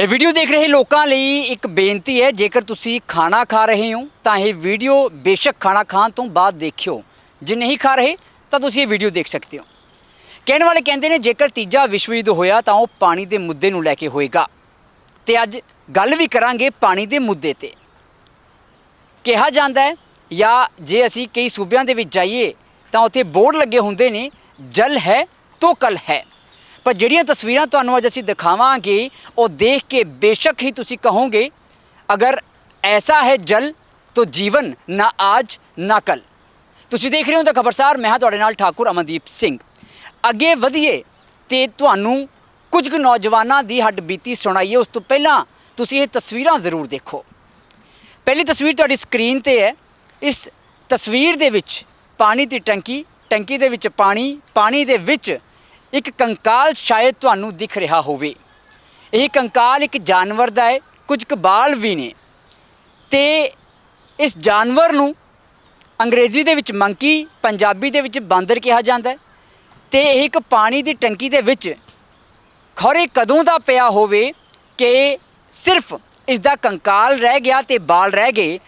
ਇਹ ਵੀਡੀਓ ਦੇਖ ਰਹੇ ਲੋਕਾਂ ਲਈ ਇੱਕ ਬੇਨਤੀ ਹੈ, ਜੇਕਰ ਤੁਸੀਂ ਖਾਣਾ ਖਾ ਰਹੇ ਹੋ, ਤਾਂ ਇਹ ਵੀਡੀਓ ਬੇਸ਼ੱਕ ਖਾਣਾ ਖਾਣ ਤੋਂ ਬਾਅਦ ਦੇਖਿਓ। ਜੇ ਨਹੀਂ ਖਾ ਰਹੇ, ਤਾਂ ਤੁਸੀਂ ਇਹ ਵੀਡੀਓ ਦੇਖ ਸਕਦੇ ਹੋ। ਕਹਿਣ ਵਾਲੇ ਕਹਿੰਦੇ ਨੇ, ਜੇਕਰ ਤੀਜਾ ਵਿਸ਼ਵ ਯੁੱਧ ਹੋਇਆ, ਤਾਂ ਉਹ ਪਾਣੀ ਦੇ ਮੁੱਦੇ ਨੂੰ ਲੈ ਕੇ ਹੋਏਗਾ। ਤੇ ਅੱਜ ਗੱਲ ਵੀ ਕਰਾਂਗੇ ਪਾਣੀ ਦੇ ਮੁੱਦੇ ਤੇ। ਕਿਹਾ ਜਾਂਦਾ ਹੈ, ਜਾਂ ਜੇ ਅਸੀਂ ਕਈ ਸੂਬਿਆਂ ਦੇ ਵਿੱਚ ਜਾਈਏ, ਤਾਂ ਉੱਥੇ ਬੋਰਡ ਲੱਗੇ ਹੁੰਦੇ ਨੇ, ਜਲ ਹੈ, ਤੋ ਕਲ ਹੈ। ਪਰ ਜਿਹੜੀਆਂ ਤਸਵੀਰਾਂ ਤੁਹਾਨੂੰ ਅੱਜ ਅਸੀਂ ਦਿਖਾਵਾਂਗੇ, ਉਹ ਦੇਖ ਕੇ ਬੇਸ਼ੱਕ ਹੀ ਤੁਸੀਂ ਕਹੋਗੇ, ਅਗਰ ਐਸਾ ਹੈ ਜਲ, ਤੋ ਜੀਵਨ ਨਾ ਆਜ, ਨਾ ਕੱਲ ਤੁਸੀਂ ਦੇਖ ਰਹੇ ਹੋ ਤਾਂ ਖਬਰਸਾਰ ਮੈਂ ਹਾਂ ਤੁਹਾਡੇ ਨਾਲ ਠਾਕੁਰ ਅਮਨਦੀਪ ਸਿੰਘ। ਅੱਗੇ ਵਧੀਏ, ਤੇ ਤੁਹਾਨੂੰ ਕੁਝ ਕੁ ਨੌਜਵਾਨਾਂ ਦੀ ਹੱਡ ਬੀਤੀ ਸੁਣਾਈਏ, ਉਸ ਤੋਂ ਪਹਿਲਾਂ ਤੁਸੀਂ ਇਹ ਤਸਵੀਰਾਂ ਜ਼ਰੂਰ ਦੇਖੋ। ਪਹਿਲੀ ਤਸਵੀਰ ਤੁਹਾਡੀ ਸਕਰੀਨ ਤੇ ਹੈ। ਇਸ ਤਸਵੀਰ ਦੇ ਵਿੱਚ ਪਾਣੀ ਦੀ ਟੈਂਕੀ ਟੈਂਕੀ ਦੇ ਵਿੱਚ ਪਾਣੀ ਪਾਣੀ ਦੇ ਵਿੱਚ ਇੱਕ ਕੰਕਾਲ ਸ਼ਾਇਦ ਤੁਹਾਨੂੰ ਦਿਖ ਰਿਹਾ ਹੋਵੇ। ਇਹ ਕੰਕਾਲ ਇੱਕ ਜਾਨਵਰ ਦਾ ਹੈ, ਕੁਝ ਕੁ ਬਾਲ ਵੀ ਨੇ। ਤੇ ਇਸ ਜਾਨਵਰ ਨੂੰ ਅੰਗਰੇਜ਼ੀ ਦੇ ਵਿੱਚ ਮੰਕੀ, ਪੰਜਾਬੀ ਦੇ ਵਿੱਚ ਬਾਂਦਰ ਕਿਹਾ ਜਾਂਦਾ ਹੈ। ਤੇ ਇਹ ਇੱਕ ਪਾਣੀ ਦੀ ਟੰਕੀ ਦੇ ਵਿੱਚ ਖਰੇ ਕਦੋਂ ਦਾ ਪਿਆ ਹੋਵੇ ਕਿ ਸਿਰਫ ਇਸ ਦਾ ਕੰਕਾਲ ਰਹਿ ਗਿਆ ਤੇ ਬਾਲ ਰਹਿ ਗਏ,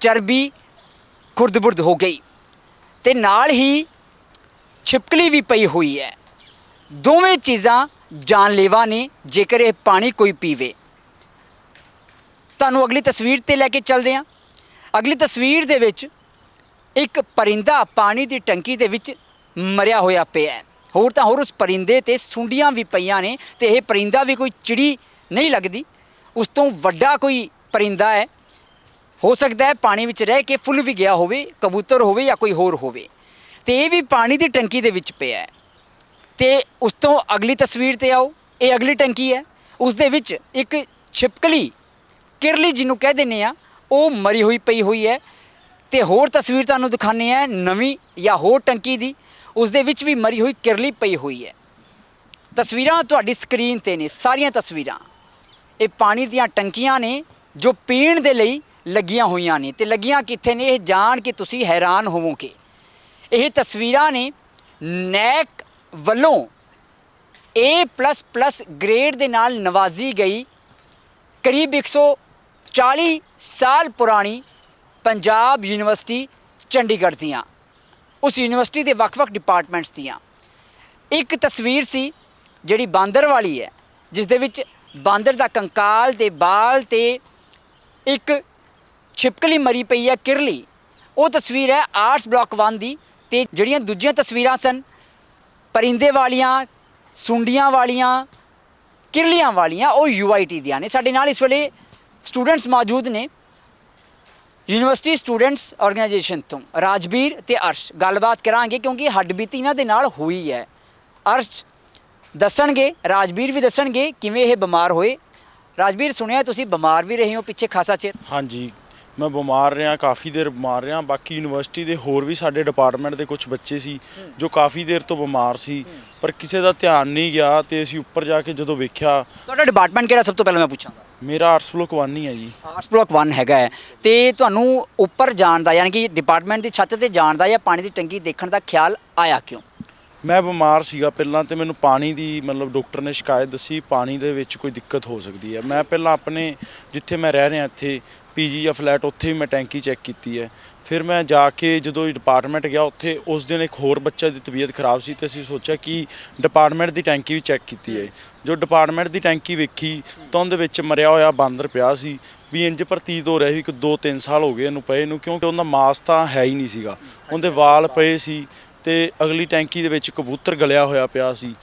ਚਰਬੀ ਖੁਰਦ-ਬੁਰਦ ਹੋ ਗਈ। ਤੇ ਨਾਲ ਹੀ ਛਿਪਕਲੀ ਵੀ ਪਈ ਹੋਈ ਹੈ। ਦੋਵੇਂ ਚੀਜ਼ਾਂ ਜਾਨਲੇਵਾ ਨੇ, ਜੇਕਰ ਇਹ ਪਾਣੀ ਕੋਈ ਪੀਵੇ। ਤੁਹਾਨੂੰ ਅਗਲੀ ਤਸਵੀਰ ਤੇ ਲੈ ਕੇ ਚੱਲਦੇ ਹਾਂ। ਅਗਲੀ ਤਸਵੀਰ ਦੇ ਵਿੱਚ ਇੱਕ ਪਰਿੰਦਾ ਪਾਣੀ ਦੀ ਟੰਕੀ ਦੇ ਵਿੱਚ ਮਰਿਆ ਹੋਇਆ ਪਿਆ ਹੈ। ਹੋਰ ਤਾਂ ਹੋਰ ਉਸ ਪਰਿੰਦੇ ਤੇ ਸੁੰਡੀਆਂ ਵੀ ਪਈਆਂ ਨੇ ਤੇ ਇਹ ਪਰਿੰਦਾ ਵੀ ਕੋਈ ਚਿੜੀ ਨਹੀਂ ਲੱਗਦੀ। ਉਸ ਤੋਂ ਵੱਡਾ ਕੋਈ ਪਰਿੰਦਾ ਹੈ। ਹੋ ਸਕਦਾ ਹੈ ਪਾਣੀ ਵਿੱਚ ਰਹਿ ਕੇ ਫੁੱਲ ਵੀ ਗਿਆ ਹੋਵੇ, ਕਬੂਤਰ ਹੋਵੇ ਜਾਂ ਕੋਈ ਹੋਰ ਹੋਵੇ। ਤੇ ਇਹ ਵੀ ਪਾਣੀ ਦੀ ਟੰਕੀ ਦੇ ਵਿੱਚ ਪਿਆ ਹੈ। ਤੇ ਉਸ ਤੋਂ ਅਗਲੀ ਤਸਵੀਰ ਤੇ ਆਓ, ਇਹ ਅਗਲੀ ਟੰਕੀ ਹੈ। ਉਸ ਦੇ ਵਿੱਚ ਇੱਕ ਛਿਪਕਲੀ, ਕਿਰਲੀ ਜਿਹਨੂੰ ਕਹਿ ਦਿੰਦੇ ਆ, ਉਹ ਮਰੀ ਹੋਈ ਪਈ ਹੋਈ ਹੈ। ਤੇ ਹੋਰ ਤਸਵੀਰ ਤੁਹਾਨੂੰ ਦਿਖਾਣੇ ਆ ਨਵੀਂ ਜਾਂ ਹੋਰ ਟੰਕੀ ਦੀ। ਉਸ ਦੇ ਵਿੱਚ ਵੀ ਮਰੀ ਹੋਈ ਕਿਰਲੀ ਪਈ ਹੋਈ ਹੈ। ਤਸਵੀਰਾਂ ਤੁਹਾਡੀ ਸਕਰੀਨ ਤੇ ਨੇ, ਸਾਰੀਆਂ ਤਸਵੀਰਾਂ। ਇਹ ਪਾਣੀ ਦੀਆਂ ਟੰਕੀਆਂ ਨੇ, ਜੋ ਪੀਣ ਦੇ ਲਈ ਲੱਗੀਆਂ ਹੋਈਆਂ ਨੇ। ਤੇ ਲੱਗੀਆਂ ਕਿੱਥੇ ਨੇ, ਇਹ ਜਾਣ ਕੇ ਤੁਸੀਂ ਹੈਰਾਨ ਹੋਵੋਗੇ। ਇਹ ਤਸਵੀਰਾਂ ਨੇ ਨੈਕ ਵੱਲੋਂ A++ ਗ੍ਰੇਡ ਦੇ ਨਾਲ ਨਵਾਜ਼ੀ ਗਈ। ਕਰੀਬ 140 ਸਾਲ ਪੁਰਾਣੀ ਪੰਜਾਬ ਯੂਨੀਵਰਸਿਟੀ ਚੰਡੀਗੜ੍ਹ ਦੀਆਂ। ਉਸ ਯੂਨੀਵਰਸਿਟੀ ਦੇ ਵੱਖ-ਵੱਖ ਡਿਪਾਰਟਮੈਂਟਸ ਦੀਆਂ। ਇੱਕ ਤਸਵੀਰ ਸੀ ਜਿਹੜੀ ਬਾਂਦਰ ਵਾਲੀ ਹੈ, ਜਿਸ ਦੇ ਵਿੱਚ ਬਾਂਦਰ ਦਾ ਕੰਕਾਲ ਤੇ ਬਾਲ ਤੇ ਇੱਕ ਛਿਪਕਲੀ ਮਰੀ ਪਈ ਹੈ, ਕਿਰਲੀ। ਉਹ ਤਸਵੀਰ ਹੈ ਆਰਟਸ ਬਲਾਕ 1 ਦੀ ਤੇ ਜਿਹੜੀਆਂ ਦੂਜੀਆਂ ਤਸਵੀਰਾਂ ਸਨ ਪਰਿੰਦੇ ਵਾਲੀਆਂ, ਸੁੰਡੀਆਂ ਵਾਲੀਆਂ, ਕਿਰਲੀਆਂ ਵਾਲੀਆਂ, ਉਹ ਯੂਆਈਟੀ ਦੀਆਂ ਨੇ। ਸਾਡੇ ਨਾਲ ਇਸ ਵੇਲੇ ਸਟੂਡੈਂਟਸ ਮੌਜੂਦ ਨੇ। ਯੂਨੀਵਰਸਿਟੀ ਸਟੂਡੈਂਟਸ ਆਰਗੇਨਾਈਜੇਸ਼ਨ ਤੋਂ ਰਾਜਵੀਰ ਤੇ ਅਰਸ਼। ਗੱਲਬਾਤ ਕਰਾਂਗੇ ਕਿਉਂਕਿ ਹੱਡਬੀਤੀ ਇਹਨਾਂ ਦੇ ਨਾਲ ਹੋਈ ਹੈ। ਅਰਸ਼, ਦੱਸਣਗੇ ਰਾਜਵੀਰ ਵੀ ਦੱਸਣਗੇ ਕਿਵੇਂ ਇਹ ਬਿਮਾਰ ਹੋਏ। ਰਾਜਵੀਰ ਸੁਣਿਆ ਤੁਸੀਂ ਬਿਮਾਰ ਵੀ ਰਹੇ ਹੋ ਪਿੱਛੇ ਖਾਸਾ ਚਿਰ। ਹਾਂਜੀ। ਮੈਂ ਬਿਮਾਰ ਰਿਹਾ ਕਾਫੀ ਦੇਰ ਬਿਮਾਰ ਰਿਹਾ ਬਾਕੀ ਯੂਨੀਵਰਸਿਟੀ ਦੇ ਹੋਰ ਵੀ ਸਾਡੇ ਡਿਪਾਰਟਮੈਂਟ ਦੇ ਕੁਝ ਬੱਚੇ ਸੀ ਜੋ ਕਾਫੀ ਦੇਰ ਤੋਂ ਬਿਮਾਰ ਸੀ ਪਰ ਕਿਸੇ ਦਾ ਧਿਆਨ ਨਹੀਂ ਗਿਆ ਤੇ ਅਸੀਂ ਉੱਪਰ ਜਾ ਕੇ ਜਦੋਂ ਵੇਖਿਆ ਤੁਹਾਡਾ ਡਿਪਾਰਟਮੈਂਟ ਕਿਹੜਾ ਸਭ ਤੋਂ ਪਹਿਲਾਂ ਮੈਂ ਪੁੱਛਾਂਗਾ? ਮੇਰਾ ਆਰਟਸ ਬਲੋਕ 1 ਹੀ ਹੈ ਜੀ। ਆਰਟਸ ਬਲਾਕ 1 ਹੈਗਾ ਹੈ। ਤੇ ਤੁਹਾਨੂੰ ਉੱਪਰ ਜਾਣ ਦਾ ਯਾਨੀ ਕਿ ਡਿਪਾਰਟਮੈਂਟ ਦੀ ਛੱਤ ਤੇ ਜਾਣ ਦਾ ਜਾਂ ਪਾਣੀ ਦੀ ਟੰਕੀ ਦੇਖਣ ਦਾ ਖਿਆਲ ਆਇਆ ਕਿਉਂ? ਮੈਂ ਬਿਮਾਰ ਸੀਗਾ ਪਹਿਲਾਂ ਤੇ ਮੈਨੂੰ ਪਾਣੀ ਦੀ ਮਤਲਬ ਡਾਕਟਰ ਨੇ ਸ਼ਿਕਾਇਤ ਦੱਸੀ ਪਾਣੀ ਦੇ ਵਿੱਚ ਕੋਈ ਦਿੱਕਤ ਹੋ ਸਕਦੀ ਹੈ। ਮੈਂ ਪਹਿਲਾਂ ਆਪਣੇ ਜਿੱਥੇ ਮੈਂ ਰਹਿ ਰਿਹਾ ਇੱਥੇ ਪੀਜੀ ਜਾਂ ਫਲੈਟ ਉੱਥੇ ਵੀ ਮੈਂ ਟੈਂਕੀ ਚੈੱਕ ਕੀਤੀ ਹੈ। ਫਿਰ ਮੈਂ ਜਾ ਕੇ ਜਦੋਂ ਡਿਪਾਰਟਮੈਂਟ ਗਿਆ ਉੱਥੇ, ਉਸ ਦਿਨ ਇੱਕ ਹੋਰ ਬੱਚੇ ਦੀ ਤਬੀਅਤ ਖਰਾਬ ਸੀ ਤੇ ਅਸੀਂ ਸੋਚਿਆ ਕਿ ਡਿਪਾਰਟਮੈਂਟ ਦੀ ਟੈਂਕੀ ਵੀ ਚੈੱਕ ਕੀਤੀ ਹੈ। ਜੋ ਡਿਪਾਰਟਮੈਂਟ ਦੀ ਟੈਂਕੀ ਵੇਖੀ, ਤਾਂ ਉਹਦੇ ਵਿੱਚ ਮਰਿਆ ਹੋਇਆ ਬਾਂਦਰ ਪਿਆ ਸੀ। ਵੀ ਇੰਜ ਪ੍ਰਤੀਤ ਹੋ ਰਿਹਾ ਸੀ ਕਿ 2-3 ਸਾਲ ਹੋ ਗਏ ਇਹਨੂੰ ਪਏ ਨੂੰ, ਕਿਉਂਕਿ ਉਹਦਾ ਮਾਸ ਤਾਂ ਹੈ ਹੀ ਨਹੀਂ ਸੀਗਾ। ਉਹਦੇ ਵਾਲ ਪਏ ਸੀ ਤੇ ਅਗਲੀ ਟੈਂਕੀ ਦੇ ਵਿੱਚ ਕਬੂਤਰ ਗਲਿਆ ਹੋਇਆ ਪਿਆ ਸੀ।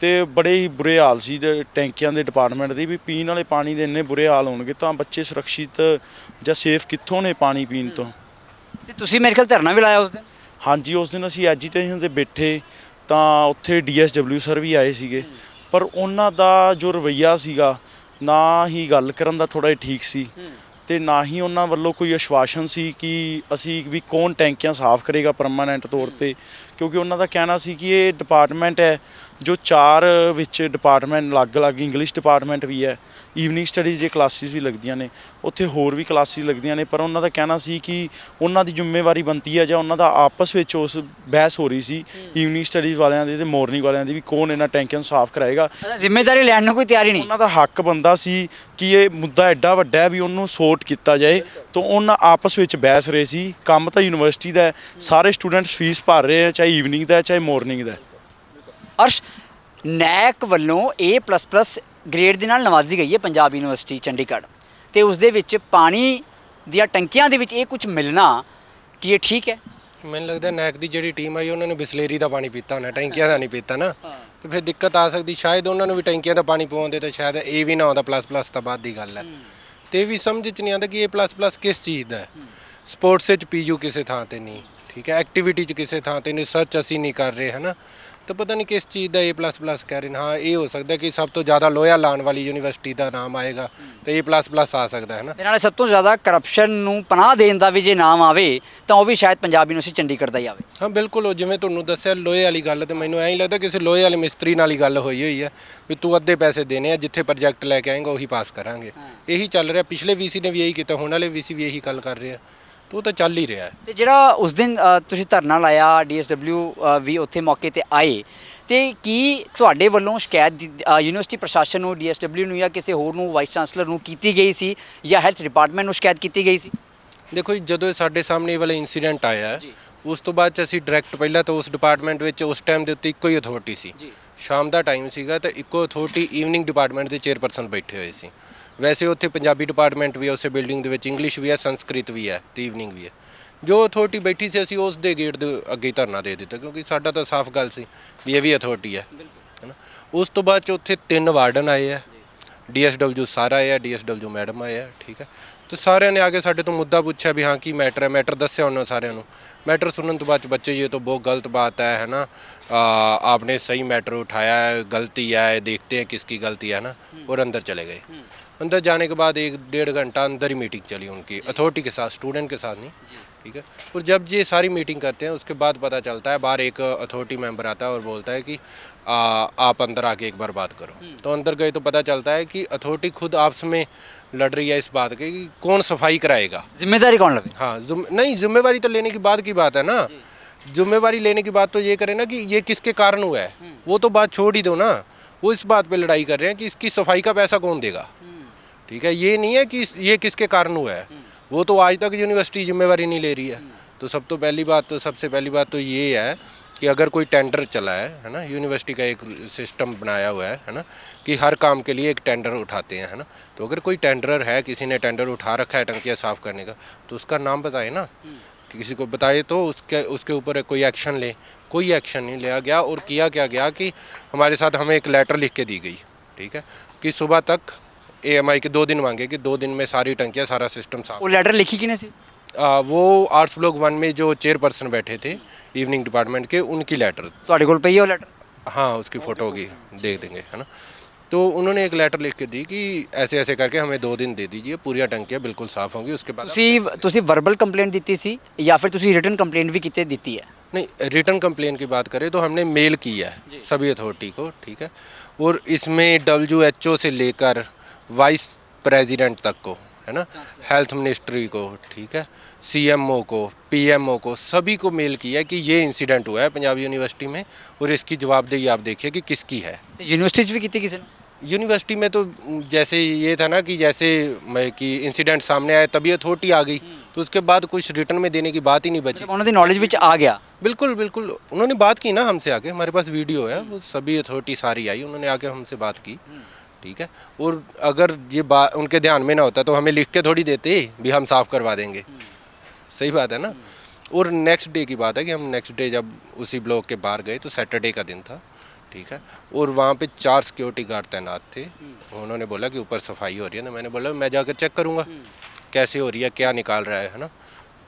ਤੇ ਬੜੇ ਹੀ ਬੁਰੇ ਹਾਲ ਸੀ ਦੇ ਟੈਂਕੀਆਂ ਦੇ ਡਿਪਾਰਟਮੈਂਟ ਦੇ ਵੀ ਪੀਣ ਵਾਲੇ ਪਾਣੀ ਦੇ ਇੰਨੇ ਬੁਰੇ ਹਾਲ ਹੋਣਗੇ ਤਾਂ ਬੱਚੇ ਸੁਰੱਖਿਅਤ ਜਾਂ ਸੇਫ ਕਿੱਥੋਂ ਨੇ ਪਾਣੀ ਪੀਣ ਤੋਂ? ਤੇ ਤੁਸੀਂ ਮੇਰੇ ਖਿਆਲ ਧਰਨਾ ਵੀ ਲਾਇਆ ਉਸ ਦਿਨ? ਹਾਂਜੀ ਉਸ ਦਿਨ ਅਸੀਂ ਐਜੀਟੇਸ਼ਨ ਤੇ ਬੈਠੇ ਤਾਂ ਉੱਥੇ ਡੀਐਸਡਬਲਿਊ ਸਰ ਵੀ ਆਏ ਸੀਗੇ। ਪਰ ਉਹਨਾਂ ਦਾ ਜੋ ਰਵਈਆ ਸੀਗਾ ਨਾ ਹੀ ਗੱਲ ਕਰਨ ਦਾ ਥੋੜਾ ਜਿਹਾ ਠੀਕ ਸੀ ਤੇ ਨਾ ਹੀ ਉਹਨਾਂ ਵੱਲੋਂ ਕੋਈ ਆਸ਼ਵਾਸਨ ਸੀ ਕਿ ਅਸੀਂ ਵੀ ਕੌਣ ਟੈਂਕੀਆਂ ਸਾਫ਼ ਕਰੇਗਾ ਪਰਮਾਨੈਂਟ ਤੌਰ ਤੇ। ਕਿਉਂਕਿ ਉਹਨਾਂ ਦਾ ਕਹਿਣਾ ਸੀ ਕਿ ਇਹ ਡਿਪਾਰਟਮੈਂਟ ਹੈ ਜੋ ਚਾਰ ਵਿੱਚ ਡਿਪਾਰਟਮੈਂਟ ਅਲੱਗ-ਅਲੱਗ ਇੰਗਲਿਸ਼ ਡਿਪਾਰਟਮੈਂਟ ਵੀ ਹੈ ਈਵਨਿੰਗ ਸਟੱਡੀਜ਼ ਦੇ ਕਲਾਸਿਸ ਵੀ ਲੱਗਦੀਆਂ ਨੇ ਉੱਥੇ ਹੋਰ ਵੀ ਕਲਾਸਿਸ ਲੱਗਦੀਆਂ ਨੇ ਪਰ ਉਹਨਾਂ ਦਾ ਕਹਿਣਾ ਸੀ ਕਿ ਉਹਨਾਂ ਦੀ ਜ਼ਿੰਮੇਵਾਰੀ ਬਣਦੀ ਹੈ ਜਾਂ ਉਹਨਾਂ ਦਾ ਆਪਸ ਵਿੱਚ ਉਸ ਬਹਿਸ ਹੋ ਰਹੀ ਸੀ ਈਵਨਿੰਗ ਸਟੱਡੀਜ਼ ਵਾਲਿਆਂ ਦੀ ਤੇ ਮਾਰਨਿੰਗ ਵਾਲਿਆਂ ਦੀ ਵੀ ਕੌਣ ਇਹਨਾਂ ਟੈਂਕੀਆਂ ਨੂੰ ਸਾਫ਼ ਕਰਾਏਗਾ। ਜ਼ਿੰਮੇਵਾਰੀ ਲੈਣ ਨੂੰ ਕੋਈ ਤਿਆਰੀ ਨਹੀਂ? ਉਹਨਾਂ ਦਾ ਹੱਕ ਬੰਦਾ ਸੀ ਕਿ ਇਹ ਮੁੱਦਾ ਐਡਾ ਵੱਡਾ ਹੈ ਵੀ ਉਹਨੂੰ ਸੋਰਟ ਕੀਤਾ ਜਾਏ ਤਾਂ ਉਹਨਾਂ ਆਪਸ ਵਿੱਚ ਬਹਿਸ ਰਹੇ ਸੀ ਕੰਮ ਤਾਂ ਯੂਨੀਵਰਸਿਟੀ ਦਾ ਸਾਰੇ ਸਟੂਡੈਂਟਸ ਫੀਸ ਭਰ ਰਹੇ ਆ ਚਾਹੇ ਈਵਨਿੰਗ ਦਾ ਚਾਹੇ ਮਾਰਨਿੰਗ ਦਾ। ਅਰਸ਼ ਨੈਕ ਵੱਲੋਂ A++ ਗ੍ਰੇਡ ਦੇ ਨਾਲ ਨਵਾਜ਼ੀ ਗਈ ਹੈ ਪੰਜਾਬ ਯੂਨੀਵਰਸਿਟੀ ਚੰਡੀਗੜ੍ਹ। ਤੇ ਉਸ ਦੇ ਵਿੱਚ ਪਾਣੀ ਦੀਆਂ ਟੰਕੀਆਂ ਦੇ ਵਿੱਚ ਇਹ ਕੁਝ ਮਿਲਣਾ ਕੀ ਇਹ ਠੀਕ ਹੈ? ਮੈਨੂੰ ਲੱਗਦਾ ਨੈਕ ਦੀ ਜਿਹੜੀ ਟੀਮ ਆਈ ਉਹਨਾਂ ਨੇ ਬਿਸਲੇਰੀ ਦਾ ਪਾਣੀ ਪੀਤਾ ਹੋਣਾ ਟੈਂਕੀਆਂ ਦਾ ਨਹੀਂ ਪੀਤਾ ਨਾ। ਤੇ ਫਿਰ ਦਿੱਕਤ ਆ ਸਕਦੀ ਸ਼ਾਇਦ ਉਹਨਾਂ ਨੂੰ ਵੀ ਟੈਂਕੀਆਂ ਦਾ ਪਾਣੀ ਪਵਾਉਂਦੇ ਤਾਂ ਸ਼ਾਇਦ ਇਹ ਵੀ ਨਾ ਆਉਂਦਾ ਪਲੱਸ ਪਲੱਸ ਤਾਂ ਬਾਅਦ ਦੀ ਗੱਲ ਹੈ। ਤੇ ਵੀ ਸਮਝ ਚ ਨਹੀਂ ਆਉਂਦਾ ਕਿ ਇਹ ਪਲੱਸ ਪਲੱਸ ਕਿਸ ਚੀਜ਼ ਦਾ ਹੈ। ਸਪੋਰਟਸ ਵਿੱਚ ਪੀਯੂ ਕਿਸੇ ਥਾਂ ਤੇ ਨਹੀਂ ਠੀਕ ਹੈ? ਐਕਟੀਵਿਟੀ ਚ ਕਿਸੇ ਥਾਂ ਤੇ ਨਹੀਂ ਸਰਚ ਅਸੀਂ ਨਹੀਂ ਕਰ ਰਹੇ ਹਨਾ? ਤਾਂ ਪਤਾ ਨਹੀਂ ਕਿਸ ਚੀਜ਼ ਦਾ ਪਲੱਸ ਕਹਿ ਰਹੇ ਨੇ। ਹਾਂ ਇਹ ਹੋ ਸਕਦਾ ਕਿ ਸਭ ਤੋਂ ਜ਼ਿਆਦਾ ਲੋਹਾ ਲਾਉਣ ਵਾਲੀ ਯੂਨੀਵਰਸਿਟੀ ਦਾ ਨਾਮ ਆਏਗਾ ਤੇ ਪਲੱਸ ਆ ਸਕਦਾ ਹੈ ਨਾ। ਤੇ ਨਾਲੇ ਸਭ ਤੋਂ ਜ਼ਿਆਦਾ ਕਰਪਸ਼ਨ ਨੂੰ ਪਨਾਹ ਦੇਣ ਦਾ ਵੀ ਜੇ ਨਾਮ ਆਵੇ ਤਾਂ ਉਹ ਵੀ ਸ਼ਾਇਦ ਪੰਜਾਬ ਯੂਨੀਵਰਸਿਟੀ ਚੰਡੀਗੜ੍ਹ ਦਾ ਹੀ ਆਵੇ। ਹਾਂ ਬਿਲਕੁਲ ਉਹ ਜਿਵੇਂ ਤੁਹਾਨੂੰ ਦੱਸਿਆ ਲੋਹੇ ਵਾਲੀ ਗੱਲ ਤੇ ਮੈਨੂੰ ਐਂ ਹੀ ਲੱਗਦਾ ਕਿਸੇ ਲੋਹੇ ਵਾਲੇ ਮਿਸਤਰੀ ਨਾਲ ਹੀ ਗੱਲ ਹੋਈ ਹੋਈ ਹੈ ਵੀ ਤੂੰ ਅੱਧੇ ਪੈਸੇ ਦੇਣੇ ਆ ਜਿੱਥੇ ਪ੍ਰੋਜੈਕਟ ਲੈ ਕੇ ਆਏਗਾ ਉਹੀ ਪਾਸ ਕਰਾਂਗੇ। ਇਹੀ ਚੱਲ ਰਿਹਾ ਪਿਛਲੇ ਵੀਸੀ ਨੇ ਵੀ ਇਹੀ ਕੀਤਾ ਹੁਣ ਵਾਲੇ ਵੀਸੀ ਵੀ ਇਹੀ ਗੱਲ ਕਰ ਰਿਹਾ ਤੂੰ ਤਾਂ ਚੱਲ ਹੀ ਰਿਹਾ ਹੈ। ਤੇ ਜਿਹੜਾ ਉਸ ਦਿਨ ਅ, ਤੁਸੀਂ ਧਰਨਾ ਲਾਇਆ ਡੀਐਸਡਬਲਿਊ ਵੀ ਉੱਥੇ ਮੌਕੇ ਤੇ ਆਏ ਤੇ ਕੀ ਤੁਹਾਡੇ ਵੱਲੋਂ ਸ਼ਿਕਾਇਤ ਦੀ- ਅ, ਯੂਨੀਵਰਸਿਟੀ ਪ੍ਰਸ਼ਾਸਨ ਨੂੰ ਡੀਐਸਡਬਲਿਊ ਨੂੰ ਜਾਂ ਕਿਸੇ ਹੋਰ ਨੂੰ ਵਾਈਸ ਚਾਂਸਲਰ ਨੂੰ ਕੀਤੀ ਗਈ ਸੀ ਜਾਂ ਹੈਲਥ ਡਿਪਾਰਟਮੈਂਟ ਨੂੰ ਸ਼ਿਕਾਇਤ ਕੀਤੀ ਗਈ ਸੀ? ਦੇਖੋ ਜੀ, ਜਦੋਂ ਇਹ ਸਾਡੇ ਸਾਹਮਣੇ ਇਹ ਵਾਲਾ ਇਨਸੀਡੈਂਟ ਆਇਆ ਹੈ, ਉਸ ਤੋਂ ਬਾਅਦ ਚ ਅਸੀਂ ਡਾਇਰੈਕਟ ਪਹਿਲਾਂ ਤਾਂ ਉਸ ਡਿਪਾਰਟਮੈਂਟ ਵਿੱਚ ਉਸ ਟਾਈਮ ਦੇ ਉੱਤੇ ਇੱਕੋ ਹੀ ਅਥਾਰਟੀ ਸੀ। ਸ਼ਾਮ ਦਾ ਟਾਈਮ ਸੀਗਾ ਤਾਂ ਇੱਕੋ ਅਥਾਰਟੀ ਈਵਨਿੰਗ ਡਿਪਾਰਟਮੈਂਟ ਦੇ ਚੇਅਰਪਰਸਨ ਬੈਠੇ ਹੋਏ ਸੀ। ਵੈਸੇ ਉੱਥੇ ਪੰਜਾਬੀ ਡਿਪਾਰਟਮੈਂਟ ਵੀ ਹੈ, ਉਸੇ ਬਿਲਡਿੰਗ ਦੇ ਵਿੱਚ ਇੰਗਲਿਸ਼ ਵੀ ਹੈ, ਸੰਸਕ੍ਰਿਤ ਵੀ ਹੈ, ਤੇ ਈਵਨਿੰਗ ਵੀ ਹੈ। ਜੋ ਅਥਾਰਟੀ ਬੈਠੀ ਸੀ, ਅਸੀਂ ਉਸ ਦੇ ਗੇਟ ਦੇ ਅੱਗੇ ਧਰਨਾ ਦੇ ਦਿੱਤਾ, ਕਿਉਂਕਿ ਸਾਡਾ ਤਾਂ ਸਾਫ਼ ਗੱਲ ਸੀ ਵੀ ਇਹ ਵੀ ਅਥਾਰਟੀ ਹੈ ਹੈਨਾ ਉਸ ਤੋਂ ਬਾਅਦ ਚ ਉੱਥੇ ਤਿੰਨ ਵਾਰਡਨ ਆਏ ਆ ਡੀਐਸਡਬਲਯੂ ਸਾਰਾ ਆਏ ਆਇਆ ਡੀਐਸਡਬਲਯੂ ਮੈਡਮ ਆਏ ਆ, ਠੀਕ ਹੈ? ਤੇ ਸਾਰਿਆਂ ਨੇ ਆ ਕੇ ਸਾਡੇ ਤੋਂ ਮੁੱਦਾ ਪੁੱਛਿਆ ਵੀ ਹਾਂ, ਕੀ ਮੈਟਰ ਹੈ? ਮੈਟਰ ਦੱਸਿਆ ਉਹਨਾਂ ਸਾਰਿਆਂ ਨੂੰ। ਮੈਟਰ ਸੁਣਨ ਤੋਂ ਬਾਅਦ ਚ ਬੱਚੇ ਜੀ, ਇਹ ਤਾਂ ਬਹੁਤ ਗਲਤ ਬਾਤ ਹੈ ਹੈ ਨਾ? ਆਪਨੇ ਸਹੀ ਮੈਟਰ ਉਠਾਇਆ ਹੈ ਗਲਤੀ ਹੈ ਦੇਖਤੇ ਹੈ ਕਿਸ ਕੀ ਗਲਤੀ ਹੈ ਨਾ? ਔਰ ਅੰਦਰ ਚਲੇ ਗਏ। अंदर जाने के बाद एक डेढ़ घंटा अंदर ही मीटिंग चली उनकी अथॉरिटी के साथ स्टूडेंट के साथ नहीं ठीक है? और जब ये सारी मीटिंग करते हैं उसके बाद पता चलता है बाहर एक अथॉरिटी मेंबर आता है और बोलता है कि आ, आप अंदर आके एक बार बात करो। हम्म। तो अंदर गए तो पता चलता है कि अथॉरिटी खुद आपस में लड़ रही है इस बात की कि कौन सफ़ाई कराएगा। ज़िम्मेदारी कौन लगे? हाँ जुम, नहीं जिम्मेवारी तो लेने की बात की बात है ना। जिम्मेवारी लेने की बात तो ये करें ना कि ये किसके कारण हुआ है? हम्म। वो तो बात छोड़ ही दो ना। वो इस बात पे लड़ाई कर रहे हैं कि इसकी सफ़ाई का पैसा कौन देगा? ठीक है? ये नहीं है कि ये किसके कारण हुआ है। वो तो आज तक यूनिवर्सिटी जिम्मेवारी नहीं ले रही है। तो सब तो पहली बात तो सबसे पहली बात तो ये है कि अगर कोई टेंडर चला है है ना? यूनिवर्सिटी का एक सिस्टम बनाया हुआ है है ना? कि हर काम के लिए एक टेंडर उठाते हैं, है ना? तो अगर कोई टेंडर है, किसी ने टेंडर उठा रखा है टंकियाँ साफ़ करने का तो उसका नाम बताए ना। किसी को बताए तो उसके उसके ऊपर कोई एक्शन ले। कोई एक्शन नहीं लिया गया और किया क्या गया कि हमारे साथ हमें एक लेटर लिख के दी गई, ठीक है? कि सुबह तक ए के दो दिन मांगे कि दो दिन में सारी टंकियाँ सारा सिस्टम साफ ਉਹ ਲੈਟਰ ਲਿਖੀ ਕਿਨੇ ਸੀ आ, वो आर्ट्स ब्लॉक वन में जो चेयरपर्सन बैठे थे इवनिंग डिपार्टमेंट के उनकी लेटर ਤੁਹਾਡੇ ਕੋਲ ਪਈ ਹੈ ਉਹ ਲੈਟਰ हाँ उसकी फ़ोटो होगी देख देंगे है ना तो उन्होंने एक लेटर लिख के दी कि ऐसे ऐसे करके हमें दो दिन दे दीजिए पूरी टंकियाँ बिल्कुल साफ़ होंगी उसके बाद ਤੁਸੀਂ ਤੁਸੀਂ ਵਰਬਲ ਕੰਪਲੇਂਟ ਦਿੱਤੀ ਸੀ ਜਾਂ ਫਿਰ ਤੁਸੀਂ ਰਿਟਨ ਕੰਪਲੇਂਟ ਵੀ ਕਿਤੇ ਦਿੱਤੀ ਹੈ नहीं रिटर्न कंप्लेन की बात करें तो हमने मेल किया है सभी अथॉरिटी को ठीक है और इसमें डब्ल्यू से लेकर वाइस प्रेसिडेंट तक को है ना? हेल्थ मिनिस्ट्री को ठीक है? सीएमओ को पीएमओ को सभी को मेल किया कि ये इंसिडेंट हुआ है पंजाब यूनिवर्सिटी में और इसकी जवाबदेही आप देखिए कि किसकी है। यूनिवर्सिटी भी कितनी किसी यूनिवर्सिटी में तो जैसे ये था ना कि जैसे मैं कि इंसिडेंट सामने आया तभी अथॉरिटी आ गई। हम्म। तो उसके बाद कुछ रिटर्न में देने की बात ही नहीं बची। मतलब उन्होंने नॉलेज विच आ गया। बिल्कुल बिल्कुल। उन्होंने बात की ना हमसे आके हमारे पास वीडियो है वो सभी अथॉरिटी सारी आई उन्होंने आके हमसे बात की। हम्म। ठीक है? और अगर ये बात उनके ध्यान में ना होता तो हमें लिख के थोड़ी देते भी हम साफ़ करवा देंगे। सही बात है ना? और नेक्स्ट डे की बात है कि हम नेक्स्ट डे जब उसी ब्लॉक के बाहर गए तो सैटरडे का दिन था, ठीक है? और वहाँ पे चार सिक्योरिटी गार्ड तैनात थे। उन्होंने बोला कि ऊपर सफ़ाई हो रही है ना? मैंने बोला, मैं जाकर चेक करूँगा, कैसे हो रही है, क्या निकाल रहा है है ना?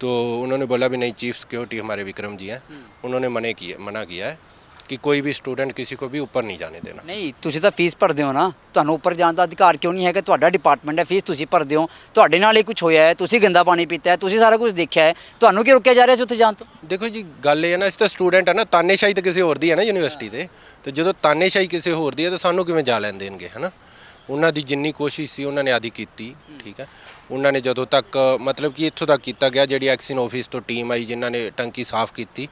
तो उन्होंने बोला भी, नहीं चीफ सिक्योरिटी हमारे विक्रम जी हैं। उन्होंने मने किया मना किया है। कि कोई भी स्टूडेंट किसी को भी ऊपर नहीं जाने देना ਨਹੀਂ ਤੁਸੀਂ ਤਾਂ ਫੀਸ ਭਰਦੇ ਹੋ ਨਾ ਤੁਹਾਨੂੰ ਉੱਪਰ ਜਾਣ ਦਾ ਅਧਿਕਾਰ ਕਿਉਂ ਨਹੀਂ ਹੈਗਾ ਤੁਹਾਡਾ ਡਿਪਾਰਟਮੈਂਟ ਹੈ ਫੀਸ ਤੁਸੀਂ ਭਰਦੇ ਹੋ ਤੁਹਾਡੇ ਨਾਲ ਹੀ ਕੁਝ ਹੋਇਆ ਹੈ ਤੁਸੀਂ ਗੰਦਾ ਪਾਣੀ ਪੀਤਾ ਹੈ ਤੁਸੀਂ ਸਾਰਾ ਕੁਝ ਦੇਖਿਆ ਹੈ ਤੁਹਾਨੂੰ ਕੀ ਰੋਕਿਆ ਜਾ ਰਿਹਾ ਸੀ ਉੱਥੇ ਜਾਣ ਤੋਂ ਦੇਖੋ ਜੀ ਗੱਲ ਇਹ ਹੈ ਨਾ ਅਸੀਂ ਤਾਂ ਸਟੂਡੈਂਟ ਆ ਨਾ ਤਾਨੇਸ਼ਾਹੀ ਤਾਂ ਕਿਸੇ ਹੋਰ ਦੀ ਹੈ ਨਾ ਯੂਨੀਵਰਸਿਟੀ ਦੇ ਤੇ ਜਦੋਂ ਤਾਨੇਸ਼ਾਹੀ ਕਿਸੇ ਹੋਰ ਦੀ ਹੈ ਤਾਂ ਸਾਨੂੰ ਕਿਵੇਂ ਜਾ ਲੈਣ ਦੇਣਗੇ ਹਨਾ ਉਹਨਾਂ ਦੀ ਜਿੰਨੀ ਕੋਸ਼ਿਸ਼ ਸੀ ਉਹਨਾਂ ਨੇ ਆਦੀ ਕੀਤੀ ਠੀਕ ਹੈ ਉਹਨਾਂ ਨੇ ਜਦੋਂ ਤੱਕ ਮਤਲਬ ਕਿ ਇੱਥੋਂ ਤੱਕ ਕੀਤਾ ਗਿਆ ਜਿਹੜੀ ਐਕਸ਼ਨ ਆਫਿਸ ਤੋਂ ਟੀਮ ਆਈ ਜਿਨ੍ਹਾਂ ਨੇ ਟੰਕੀ ਸਾਫ਼ ਕੀਤੀ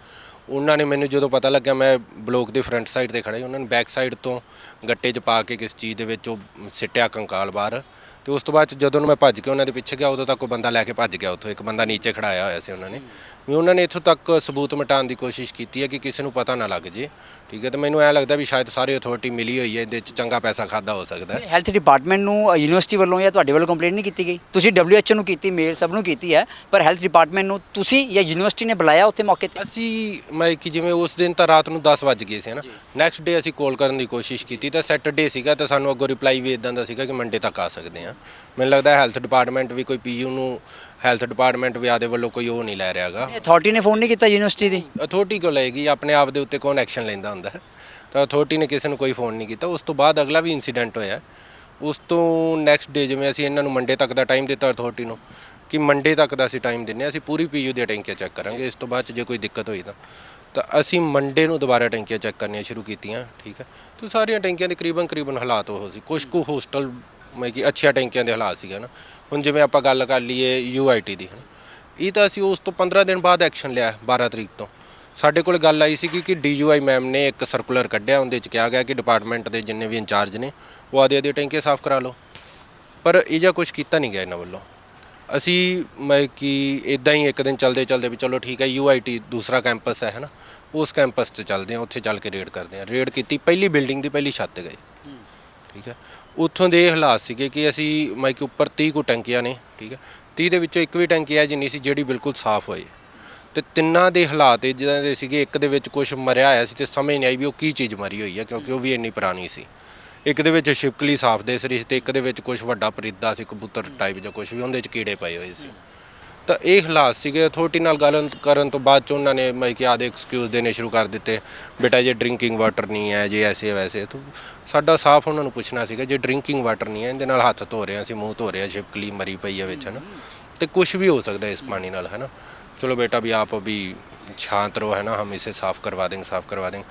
ਉਹਨਾਂ ਨੇ ਮੈਨੂੰ ਜਦੋਂ ਪਤਾ ਲੱਗਿਆ ਮੈਂ ਬਲੋਕ ਦੇ ਫਰੰਟ ਸਾਈਡ ਤੇ ਖੜਾ ਸੀ ਉਹਨਾਂ ਨੇ ਬੈਕ ਸਾਈਡ ਤੋਂ ਗੱਟੇ 'ਚ ਪਾ ਕੇ ਕਿਸ ਚੀਜ਼ ਦੇ ਵਿੱਚ ਉਹ ਸਿੱਟਿਆ ਕੰਕਾਲ ਬਾਹਰ ਤੇ ਉਸ ਤੋਂ ਬਾਅਦ 'ਚ ਜਦੋਂ ਮੈਂ ਭੱਜ ਕੇ ਉਹਨਾਂ ਦੇ ਪਿੱਛੇ ਗਿਆ, ਉਦੋਂ ਤੱਕ ਉਹ ਬੰਦਾ ਲੈ ਕੇ ਭੱਜ ਗਿਆ ਉੱਥੋਂ, ਇੱਕ ਬੰਦਾ ਨੀਚੇ ਖੜਾਇਆ ਹੋਇਆ ਸੀ ਉਹਨਾਂ ਨੇ। ਵੀ ਉਹਨਾਂ ਨੇ ਇੱਥੋਂ ਤੱਕ ਸਬੂਤ ਮਿਟਾਉਣ ਦੀ ਕੋਸ਼ਿਸ਼ ਕੀਤੀ ਹੈ ਕਿ ਕਿਸੇ ਨੂੰ ਪਤਾ ਨਾ ਲੱਗ ਜੇ। ਠੀਕ ਹੈ ਤੇ ਮੈਨੂੰ ਐ ਲੱਗਦਾ ਵੀ ਸ਼ਾਇਦ ਸਾਰੇ ਅਥਾਰਟੀ ਮਿਲੀ ਹੋਈ ਹੈ ਇਹਦੇ 'ਚ ਚੰਗਾ ਪੈਸਾ ਖਾਦਾ ਹੋ ਸਕਦਾ ਹੈ। ਹੈਲਥ ਡਿਪਾਰਟਮੈਂਟ ਨੂੰ ਯੂਨੀਵਰਸਿਟੀ ਵੱਲੋਂ ਜਾਂ ਤੁਹਾਡੇ ਵੱਲੋਂ ਕੰਪਲੇਂਟ ਨਹੀਂ ਕੀਤੀ ਗਈ? ਤੁਸੀਂ WHO ਨੂੰ ਕੀਤੀ ਮੇਲ ਸਭ ਨੂੰ ਕੀਤੀ ਹੈ ਪਰ ਹੈਲਥ ਡਿਪਾਰਟਮੈਂਟ ਨੂੰ ਤੁਸੀਂ ਜਾਂ ਯੂਨੀਵਰਸਿਟੀ ਨੇ ਬੁਲਾਇਆ ਉੱਥੇ ਮੌਕੇ ਤੇ? ਅਸੀਂ ਮੈਂ ਕਿ ਜਿਵੇਂ ਉਸ ਦਿਨ ਤਾਂ ਰਾਤ ਨੂੰ 10 ਵੱਜ ਗਏ ਸੀ ਨਾ? ਨੈਕਸਟ ਡੇ ਅਸੀਂ ਕਾਲ ਕਰਨ ਦੀ ਕੋਸ਼ਿਸ਼ ਕੀਤੀ ਤਾਂ ਸੈਟਰਡੇ ਸੀਗਾ ਤਾਂ ਸਾਨੂੰ ਅੱਗੋਂ ਰਿਪਲਾਈ ਵੀ ਇਦਾਂ ਦਾ ਸੀਗਾ ਕਿ ਮੰਡੇ ਤੱਕ ਆ ਸਕਦੇ ਆ ਮੈਨੂੰ ਲੱਗਦਾ ਹੈਲਥ ਡਿਪਾਰਟਮੈਂਟ ਵੀ ਕੋਈ ਪੀਯੂ ਨੂੰ ਹੈਲਥ ਡਿਪਾਰਟਮੈਂਟ ਵੀ ਆਦੇ ਵੱਲੋਂ ਕੋਈ ਉਹ ਨਹੀਂ ਲੈ ਰਿਹਾਗਾ। ਅਥਾਰਟੀ ਨੇ ਫੋਨ ਨਹੀਂ ਕੀਤਾ ਯੂਨੀਵਰਸਿਟੀ ਦੀ? ਅਥਾਰਟੀ ਕੋ ਲਏਗੀ ਆਪਣੇ ਆਪ ਦੇ ਉੱਤੇ ਕੌਣ ਐਕਸ਼ਨ ਲੈਂਦਾ ਹੁੰਦਾ। ਹੈ ਤਾਂ ਅਥਾਰਟੀ ਨੇ ਕਿਸੇ ਨੂੰ ਕੋਈ ਫੋਨ ਨਹੀਂ ਕੀਤਾ। ਉਸ ਤੋਂ ਬਾਅਦ ਅਗਲਾ ਵੀ ਇਨਸੀਡੈਂਟ ਹੋਇਆ। ਉਸ ਤੋਂ ਨੈਕਸਟ ਡੇ ਜਿਵੇਂ ਅਸੀਂ ਇਹਨਾਂ ਨੂੰ ਮੰਡੇ ਤੱਕ ਦਾ ਟਾਈਮ ਦਿੱਤਾ ਅਥਾਰਟੀ ਨੂੰ ਕਿ ਮੰਡੇ ਤੱਕ ਦਾ ਅਸੀਂ ਟਾਈਮ ਦਿੰਨੇ ਅਸੀਂ ਪੂਰੀ ਪੀਯੂ ਦੀਆਂ ਟੈਂਕੀਆਂ ਚੈੱਕ ਕਰਾਂਗੇ। ਇਸ ਤੋਂ ਬਾਅਦ 'ਚ ਜੇ ਕੋਈ ਦਿੱਕਤ ਹੋਈ ਤਾਂ। ਤਾਂ ਅਸੀਂ ਮੰਡੇ ਨੂੰ ਦੁਬਾਰਾ ਟੈਂਕੀਆਂ ਚੈੱਕ ਕਰਨੀਆਂ ਸ਼ੁਰੂ ਕੀਤੀਆਂ ਠੀਕ ਹੈ। ਤੇ ਸਾਰੀਆਂ ਟੈਂਕੀਆਂ ਦੇ ਕਰੀਬਨ ਕਰੀਬਨ ਹਾਲਾਤ ਉਹ ਸੀ। ਕੁਝ ਕੁ ਹੋਸਟਲ ਮੈਂ ਕਿ ਅੱਛੀਆਂ ਟੈਂਕੀਆਂ ਦੇ ਹਾਲਾਤ ਸੀਗਾ ਨਾ। ਹੁਣ ਜਿਵੇਂ ਆਪਾਂ ਗੱਲ ਕਰ ਲਈਏ ਯੂਆਈਟੀ ਦੀ ਇਹ ਤਾਂ ਅਸੀਂ ਉਸ ਤੋਂ 15 ਦਿਨ ਬਾਅਦ ਐਕਸ਼ਨ ਲਿਆ 12 ਤਰੀਕ ਤੋਂ। ਸਾਡੇ ਕੋਲ ਗੱਲ ਆਈ ਸੀ ਕਿ ਡੀਯੂਆਈ ਮੈਮ ਨੇ ਇੱਕ ਸਰਕੂਲਰ ਕੱਢਿਆ ਉਹਦੇ ਚ ਕਿਹਾ ਗਿਆ ਕਿ ਡਿਪਾਰਟਮੈਂਟ ਦੇ ਜਿੰਨੇ ਵੀ ਇੰਚਾਰਜ ਨੇ ਉਹ ਆਦੇ ਆਦੇ ਟੈਂਕੇ ਸਾਫ਼ ਕਰਾ ਲਓ। ਪਰ ਇਹ ਜਿਹਾ ਕੁਝ ਕੀਤਾ ਨਹੀਂ ਗਿਆ ਇਹਨਾਂ ਵੱਲੋਂ। ਅਸੀਂ ਮੈਂ ਕਿ ਇਦਾਂ ਹੀ ਇੱਕ ਦਿਨ ਚੱਲਦੇ ਚੱਲਦੇ ਵੀ ਚਲੋ ਠੀਕ ਹੈ ਯੂਆਈਟੀ ਦੂਸਰਾ ਕੈਂਪਸ ਹੈ ਹਨਾ। ਉਸ ਕੈਂਪਸ 'ਤੇ ਚੱਲਦੇ ਆ ਉੱਥੇ ਚੱਲ ਕੇ ਰੇਡ ਕਰਦੇ ਆ ਰੇਡ ਕੀਤੀ ਪਹਿਲੀ ਬਿਲਡਿੰਗ ਦੀ ਪਹਿਲੀ ਛੱਤ ਤੇ ਗਏ ਠੀਕ ਹੈ। ਉੱਥੋਂ ਦੇ ਇਹ ਹਾਲਾਤ ਸੀਗੇ ਕਿ ਅਸੀਂ ਮਾਈਕ ਉੱਪਰ 30 ਕੁ ਟੈਂਕੀਆਂ ਨੇ, ਠੀਕ ਹੈ। 30 ਦੇ ਵਿੱਚੋਂ ਇੱਕ ਵੀ ਟੈਂਕੀ ਹੈ ਜਿੰਨੀ ਸੀ ਜਿਹੜੀ ਬਿਲਕੁਲ ਸਾਫ਼ ਹੋਏ। ਤੇ ਤਿੰਨਾਂ ਦੇ ਹਾਲਾਤ ਇਹ ਜਿੱਦਾਂ ਦੇ ਸੀਗੇ, ਇੱਕ ਦੇ ਵਿੱਚ ਕੁਝ ਮਰਿਆ ਹੋਇਆ ਸੀ ਤੇ ਸਮਝ ਨਹੀਂ ਆਈ ਵੀ ਉਹ ਕੀ ਚੀਜ਼ ਮਰੀ ਹੋਈ ਹੈ ਕਿਉਂਕਿ ਉਹ ਵੀ ਇੰਨੀ ਪੁਰਾਣੀ ਸੀ। ਇੱਕ ਦੇ ਵਿੱਚ ਛਿਪਕਲੀ ਸਾਫ਼ ਦੇ ਸੀ ਤੇ ਇੱਕ ਦੇ ਵਿੱਚ ਕੁਝ ਵੱਡਾ ਪਰਿੰਦਾ ਸੀ, ਕਬੂਤਰ ਟਾਈਪ ਜਾਂ ਕੁਝ ਵੀ, ਉਹਦੇ ਵਿੱਚ ਕੀੜੇ ਪਏ ਹੋਏ ਸੀ। ਤਾਂ ਇਹ ਹਾਲਾਤ ਸੀਗੇ। ਅਥਾਰਟੀ ਨਾਲ ਗੱਲ ਕਰਨ ਤੋਂ ਬਾਅਦ ਚ ਉਹਨਾਂ ਨੇ ਮੈਂ ਕਿ ਦੇ ਐਕਸਕਿਊਜ਼ ਦੇਣੇ ਸ਼ੁਰੂ ਕਰ ਦਿੱਤੇ। ਬੇਟਾ, ਜੇ ਡਰਿੰਕਿੰਗ ਵਾਟਰ ਨਹੀਂ ਹੈ, ਜੇ ਐਸੇ ਵੈਸੇ, ਤਾਂ ਸਾਡਾ ਸਾਫ਼ ਉਹਨਾਂ ਨੂੰ ਪੁੱਛਣਾ ਸੀਗਾ, ਜੇ ਡਰਿੰਕਿੰਗ ਵਾਟਰ ਨਹੀਂ ਹੈ, ਇਹਦੇ ਨਾਲ ਹੱਥ ਧੋ ਰਹੇ ਅਸੀਂ ਮੂੰਹ ਧੋ ਰਹੇ ਛਿਪਕਲੀ ਮਰੀ ਪਈ ਹੈ ਵਿੱਚ, ਹਨਾ। ਤੇ ਕੁਝ ਵੀ ਹੋ ਸਕਦਾ ਇਸ ਪਾਣੀ ਨਾਲ ਹੈ ਨਾ ਚਲੋ ਬੇਟਾ ਵੀ ਆਪ ਵੀ ਸ਼ਾਂਤ ਰਹੋ ਹੈ ਨਾ ਹਮ ਇਸੇ ਸਾਫ਼ ਕਰਵਾ ਦੇਂਗੇ, ਸਾਫ਼ ਕਰਵਾ ਦੇਂਗੇ।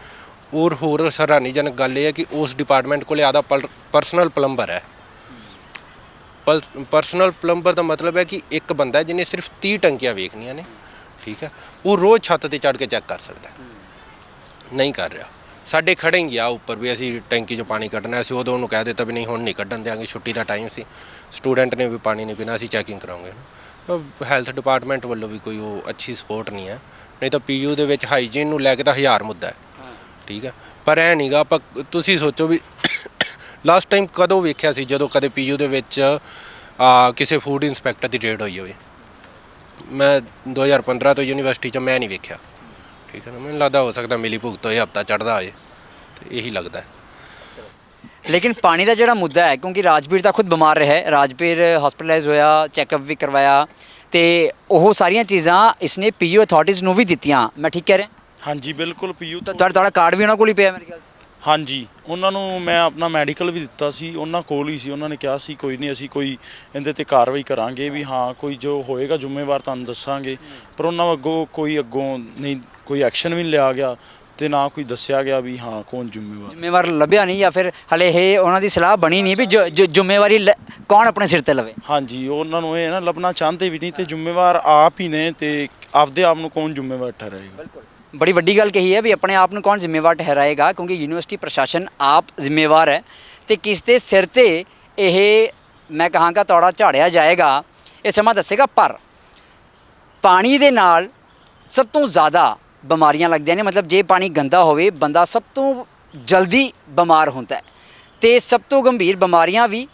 ਹੋਰ ਹੋਰ ਹੈਰਾਨੀਜਨਕ ਗੱਲ ਇਹ ਹੈ ਕਿ ਉਸ ਡਿਪਾਰਟਮੈਂਟ ਕੋਲੇ ਆਦਾ ਪਰਸਨਲ ਪਲੰਬਰ ਹੈ। ਪਰਸਨਲ ਪਲੰਬਰ ਦਾ ਮਤਲਬ ਹੈ ਕਿ ਇੱਕ ਬੰਦਾ ਜਿਹਨੇ ਸਿਰਫ 30 ਟੰਕੀਆਂ ਵੇਖਣੀਆਂ ਨੇ ਠੀਕ ਹੈ? ਉਹ ਰੋਜ਼ ਛੱਤ ਤੇ ਚੜ੍ਹ ਕੇ ਚੈੱਕ ਕਰ ਸਕਦਾ ਨਹੀਂ ਕਰ ਰਿਹਾ। ਸਾਡੇ ਖੜੇ ਹੀ ਗਿਆ ਉੱਪਰ ਵੀ ਅਸੀਂ ਟੈਂਕੀ 'ਚੋਂ ਪਾਣੀ ਕੱਢਣਾ ਅਸੀਂ ਉਦੋਂ ਉਹਨੂੰ ਕਹਿ ਦਿੱਤਾ ਵੀ ਨਹੀਂ ਹੁਣ ਨਹੀਂ ਕੱਢਣ ਦਿਆਂਗੇ ਛੁੱਟੀ ਦਾ ਟਾਈਮ ਸੀ। ਸਟੂਡੈਂਟ ਨੇ ਵੀ ਪਾਣੀ ਨਹੀਂ ਪੀਣਾ ਅਸੀਂ ਚੈਕਿੰਗ ਕਰਾਉਂਗੇ ਹੈਲਥ ਡਿਪਾਰਟਮੈਂਟ ਵੱਲੋਂ ਵੀ ਕੋਈ ਉਹ ਅੱਛੀ ਸਪੋਰਟ ਨਹੀਂ ਹੈ। ਨਹੀਂ ਤਾਂ ਪੀਯੂ ਦੇ ਵਿੱਚ ਹਾਈਜੀਨ ਨੂੰ ਲੈ ਕੇ ਤਾਂ ਹਜ਼ਾਰ ਮੁੱਦਾ ਹੈ। ਠੀਕ ਹੈ? ਪਰ ਐ ਨਹੀਂਗਾ ਆਪਾਂ ਤੁਸੀਂ ਸੋਚੋ ਵੀ ਲਾਸਟ ਟਾਈਮ ਕਦੋਂ ਵੇਖਿਆ ਸੀ ਜਦੋਂ ਕਦੇ ਪੀਯੂ ਦੇ ਵਿੱਚ ਆ, ਕਿਸੇ ਫੂਡ ਇਨਸਪੈਕਟਰ ਦੀ ਰੇਡ ਹੋਈ ਹੋਵੇ? ਮੈਂ 2015 ਤੋਂ ਯੂਨੀਵਰਸਿਟੀ 'ਚ ਮੈਂ ਨਹੀਂ ਵੇਖਿਆ। ਠੀਕ ਹੈ ਨਾ ਮੈਨੂੰ ਲੱਗਦਾ ਹੋ ਸਕਦਾ ਮਿਲੀ ਭੁਗਤ ਹੋਏ ਹਫਤਾ ਚੜਦਾ ਹੋਏ ਤੇ ਇਹੀ ਲੱਗਦਾ ਹੈ। ਲੇਕਿਨ ਪਾਣੀ ਦਾ ਜਿਹੜਾ ਮੁੱਦਾ ਹੈ ਕਿਉਂਕਿ ਰਾਜਵੀਰ ਤਾਂ ਖੁਦ ਬਿਮਾਰ ਰਿਹਾ ਹੈ ਰਾਜਵੀਰ ਹਸਪੀਟਲਾਈਜ਼ ਹੋਇਆ ਚੈੱਕਅਪ ਵੀ ਕਰਵਾਇਆ ਤੇ ਉਹ ਸਾਰੀਆਂ ਚੀਜ਼ਾਂ ਇਸਨੇ ਪੀਯੂ ਅਥਾਰਟੀਜ਼ ਨੂੰ ਵੀ ਦਿੱਤੀਆਂ। ਮੈਂ ਠੀਕ ਕਹਿ ਰਿਹਾ? ਹਾਂਜੀ ਬਿਲਕੁਲ ਪੀਯੂ ਤਾਂ ਤੁਹਾਡਾ ਤੁਹਾਡਾ ਕਾਰਡ ਵੀ ਉਹਨਾਂ ਕੋਲ ਹੀ ਪਿਆ ਮੇਰੇ ਖਿਆਲ 'ਚ। ਹਾਂਜੀ। ਉਹਨਾਂ ਨੂੰ ਮੈਂ ਆਪਣਾ ਮੈਡੀਕਲ ਵੀ ਦਿੱਤਾ ਸੀ। ਉਹਨਾਂ ਕੋਲ ਹੀ ਸੀ। ਉਹਨਾਂ ਨੇ ਕਿਹਾ ਸੀ ਕੋਈ ਨਹੀਂ ਅਸੀਂ ਕੋਈ ਇਹਦੇ ਤੇ ਕਾਰਵਾਈ ਕਰਾਂਗੇ ਵੀ ਹਾਂ ਕੋਈ ਜੋ ਹੋਏਗਾ ਜ਼ਿੰਮੇਵਾਰ ਤੁਹਾਨੂੰ ਦੱਸਾਂਗੇ। ਪਰ ਉਹਨਾਂ ਅੱਗੋਂ ਕੋਈ ਅੱਗੋਂ ਨਹੀਂ ਕੋਈ ਐਕਸ਼ਨ ਵੀ ਨਹੀਂ ਲਿਆ ਗਿਆ ਤੇ ਨਾ ਕੋਈ ਦੱਸਿਆ ਗਿਆ ਵੀ ਹਾਂ ਕੌਣ ਜ਼ਿੰਮੇਵਾਰ। ਜ਼ਿੰਮੇਵਾਰ ਲੱਭਿਆ ਨਹੀਂ ਜਾਂ ਫਿਰ ਹਲੇ ਇਹ ਉਹਨਾਂ ਦੀ ਸਲਾਹ ਬਣੀ ਨਹੀਂ ਵੀ ਜੋ- ਜੋ ਜ਼ਿੰਮੇਵਾਰੀ ਲ- ਕੌਣ ਆਪਣੇ ਸਿਰ ਤੇ ਲਵੇ। ਹਾਂਜੀ ਉਹਨਾਂ ਨੂੰ ਇਹ ਨਾ ਲੱਭਣਾ ਚਾਹੁੰਦੇ ਵੀ ਨਹੀਂ ਤੇ ਜ਼ਿੰਮੇਵਾਰ ਆਪ ਹੀ ਨੇ ਤੇ ਆਪਦੇ ਆਪ ਨੂੰ ਕੌਣ ਜ਼ਿੰਮੇਵਾਰ ਠਹਿਰਾਏਗਾ। ਬੜੀ ਵੱਡੀ ਗੱਲ ਕਹੀ ਹੈ ਵੀ ਆਪਣੇ ਆਪ ਨੂੰ ਕੌਣ ਜ਼ਿੰਮੇਵਾਰ ਠਹਿਰਾਏਗਾ, ਕਿਉਂਕਿ ਯੂਨੀਵਰਸਿਟੀ ਪ੍ਰਸ਼ਾਸਨ ਆਪ ਜ਼ਿੰਮੇਵਾਰ ਹੈ। ਤੇ ਕਿਸ ਦੇ ਸਿਰ ਤੇ ਇਹ ਮੈਂ ਕਹਾਂਗਾ ਤੌੜਾ ਝਾੜਿਆ ਜਾਏਗਾ, ਇਹ ਸਮਾਂ ਦੱਸੇਗਾ, ਪਰ ਪਾਣੀ ਦੇ ਨਾਲ ਸਭ ਤੋਂ ਜ਼ਿਆਦਾ ਬਿਮਾਰੀਆਂ ਲੱਗਦੀਆਂ ਨੇ, ਮਤਲਬ ਜੇ ਪਾਣੀ ਗੰਦਾ ਹੋਵੇ, ਬੰਦਾ ਸਭ ਤੋਂ ਜਲਦੀ ਬਿਮਾਰ ਹੁੰਦਾ ਹੈ। ਤੇ ਸਭ ਤੋਂ ਗੰਭੀਰ ਬਿਮਾਰੀਆਂ ਵੀ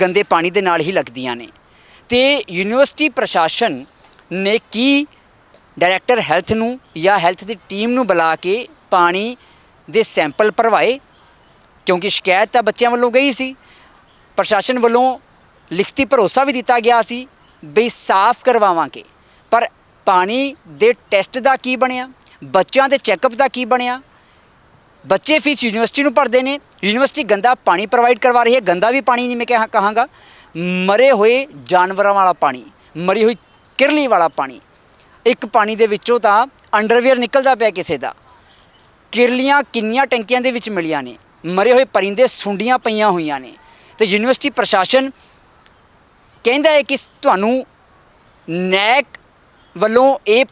ਗੰਦੇ ਪਾਣੀ ਦੇ ਨਾਲ ਹੀ ਲੱਗਦੀਆਂ ਨੇ। ਤੇ ਯੂਨੀਵਰਸਿਟੀ ਪ੍ਰਸ਼ਾਸਨ ਨੇ ਕੀ ਡਾਇਰੈਕਟਰ ਹੈਲਥ ਨੂੰ ਜਾਂ ਹੈਲਥ ਦੀ ਟੀਮ ਨੂੰ ਬੁਲਾ ਕੇ ਪਾਣੀ ਦੇ ਸੈਂਪਲ ਭਰਵਾਏ, ਕਿਉਂਕਿ ਸ਼ਿਕਾਇਤ ਤਾਂ ਬੱਚਿਆਂ ਵੱਲੋਂ ਗਈ ਸੀ। ਪ੍ਰਸ਼ਾਸਨ ਵੱਲੋਂ ਲਿਖਤੀ ਭਰੋਸਾ ਵੀ ਦਿੱਤਾ ਗਿਆ ਸੀ ਵੀ ਸਾਫ਼ ਕਰਵਾਵਾਂਗੇ। ਪਰ ਪਾਣੀ ਦੇ ਟੈਸਟ ਦਾ ਕੀ ਬਣਿਆ? ਬੱਚਿਆਂ ਦੇ ਚੈੱਕਅਪ ਦਾ ਕੀ ਬਣਿਆ? ਬੱਚੇ ਫੀਸ ਯੂਨੀਵਰਸਿਟੀ ਨੂੰ ਭਰਦੇ ਨੇ। ਯੂਨੀਵਰਸਿਟੀ ਗੰਦਾ ਪਾਣੀ ਪ੍ਰੋਵਾਈਡ ਕਰਵਾ ਰਹੀ ਹੈ। ਗੰਦਾ ਵੀ ਪਾਣੀ ਨਹੀਂ ਮੈਂ ਕਿਹਾ ਕਹਾਂਗਾ। ਮਰੇ ਹੋਏ ਜਾਨਵਰਾਂ ਵਾਲਾ ਪਾਣੀ, ਮਰੀ ਹੋਈ ਕਿਰਲੀ ਵਾਲਾ ਪਾਣੀ ਇੱਕ ਪਾਣੀ ਦੇ ਵਿੱਚੋਂ ਤਾਂ ਅੰਡਰਵੇਅਰ ਨਿਕਲਦਾ ਪਿਆ ਕਿਸੇ ਦਾ। ਕਿਰਲੀਆਂ ਕਿੰਨੀਆਂ ਟੈਂਕੀਆਂ ਦੇ ਵਿੱਚ ਮਿਲੀਆਂ ਨੇ। ਮਰੇ ਹੋਏ ਪਰਿੰਦੇ ਸੁੰਡੀਆਂ ਪਈਆਂ ਹੋਈਆਂ ਨੇ। ਤੇ ਯੂਨੀਵਰਸਿਟੀ ਪ੍ਰਸ਼ਾਸਨ ਕਹਿੰਦਾ ਹੈ ਕਿ ਤੁਹਾਨੂੰ ਨੈਕ ਵੱਲੋਂ A++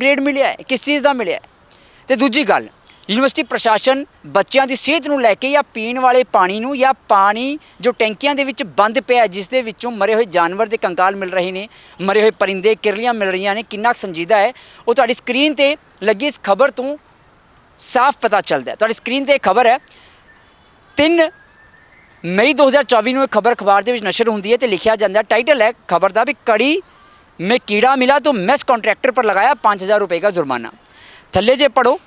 ਗ੍ਰੇਡ ਮਿਲਿਆ ਹੈ, ਕਿਸ ਚੀਜ਼ ਦਾ ਮਿਲਿਆ ਹੈ? ਤੇ ਦੂਜੀ ਗੱਲ ਯੂਨੀਵਰਸਿਟੀ ਪ੍ਰਸ਼ਾਸਨ ਬੱਚਿਆਂ ਦੀ ਸਿਹਤ ਨੂੰ ਲੈ ਕੇ ਜਾਂ ਪੀਣ ਵਾਲੇ ਪਾਣੀ ਨੂੰ ਜਾਂ ਪਾਣੀ ਜੋ ਟੈਂਕੀਆਂ ਦੇ ਵਿੱਚ ਬੰਦ ਪਿਆ ਜਿਸ ਦੇ ਵਿੱਚੋਂ ਮਰੇ ਹੋਏ ਜਾਨਵਰ ਦੇ ਕੰਕਾਲ ਮਿਲ ਰਹੇ ਨੇ, ਮਰੇ ਹੋਏ ਪਰਿੰਦੇ, ਕਿਰਲੀਆਂ ਮਿਲ ਰਹੀਆਂ ਨੇ, ਕਿੰਨਾ ਸੰਜੀਦਾ ਹੈ, ਉਹ ਤੁਹਾਡੀ ਸਕਰੀਨ ਤੇ ਲੱਗੀ ਇਸ ਖਬਰ ਤੋਂ ਸਾਫ਼ ਪਤਾ ਚੱਲਦਾ ਤੁਹਾਡੀ ਸਕਰੀਨ ਤੇ ਖਬਰ ਹੈ, ਤਿੰਨ ਮਈ 2024 ਨੂੰ ਇਹ ਖਬਰ ਅਖਬਾਰ ਦੇ ਵਿੱਚ ਨਸ਼ਰ ਹੁੰਦੀ ਹੈ ਤੇ ਲਿਖਿਆ ਜਾਂਦਾ ਟਾਈਟਲ ਹੈ ਖਬਰ ਦਾ ਵੀ ਕੜੀ ਮੇ ਕੀੜਾ ਮਿਲਾ ਤਾਂ ਮੈਸ ਕੰਟਰੈਕਟਰ ਪਰ ਲਗਾਇਆ 5000 ਰੁਪਏ ਦਾ ਜੁਰਮਾਨਾ। ਥੱਲੇ ਜੇ ਪੜੋ